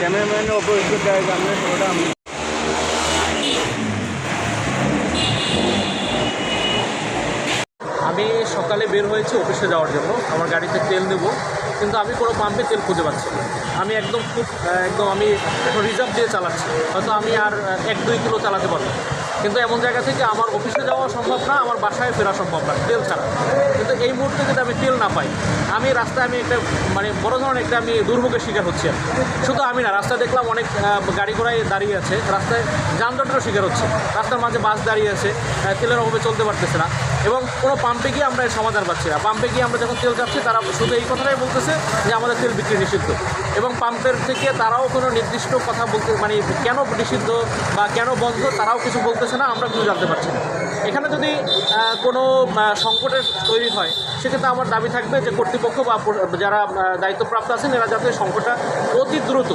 ক্যামেরাম্যানের ওটা আমি আমি সকালে বের হয়েছি অফিসে যাওয়ার জন্য। আমার গাড়িতে তেল দেবো কিন্তু আমি কোনো পাম্পে তেল খুঁজে পাচ্ছি না। আমি একদম খুব একদম আমি রিজার্ভ দিয়ে চালাচ্ছি। হয়তো আমি আর এক দুই কিলো চালাতে পারব কিন্তু এমন জায়গা থেকে আমার অফিসে যাওয়া সম্ভব না, আমার বাসায় ফেরা সম্ভব না, তেল ছাড়া। কিন্তু এই মুহূর্তে যদি আমি তেল না পাই, আমি রাস্তায় আমি একটা মানে বড় ধরনের একটা আমি দুর্ভোগের শিকার হচ্ছি শুধু আমি না, রাস্তায় দেখলাম অনেক গাড়ি ঘোড়ায় দাঁড়িয়ে আছে, রাস্তায় যানজটেরও শিকার হচ্ছে। রাস্তার মাঝে বাস দাঁড়িয়ে আছে তেলের অভাবে চলতে পারতেছে না। এবং কোনো পাম্পে গিয়ে আমরা এর সমাধান পাচ্ছি না। পাম্পে গিয়ে আমরা যখন তেল চাচ্ছি, তারা শুধু এই কথাটাই বলতেছে যে, আমাদের তেল বিক্রি নিষিদ্ধ। এবং পাম্পের থেকে তারাও কোনো নির্দিষ্ট কথা বলতে মানে কেন নিষিদ্ধ বা কেন বন্ধ, তারাও কিছু বলতেছে না, আমরা কিছু জানতে পারছি না। এখানে যদি কোনো সংকটের তৈরি হয়, সেক্ষেত্রে আমার দাবি থাকবে যে কর্তৃপক্ষ বা যারা দায়িত্বপ্রাপ্ত আছেন, এরা যাতে সংকটটা অতি দ্রুত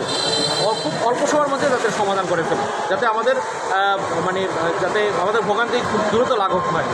খুব অল্প সময়ের মধ্যে যাতে সমাধান করে ফেলে, যাতে আমাদের মানে যাতে আমাদের ভোগান্তি খুব দ্রুত লাঘব হয়।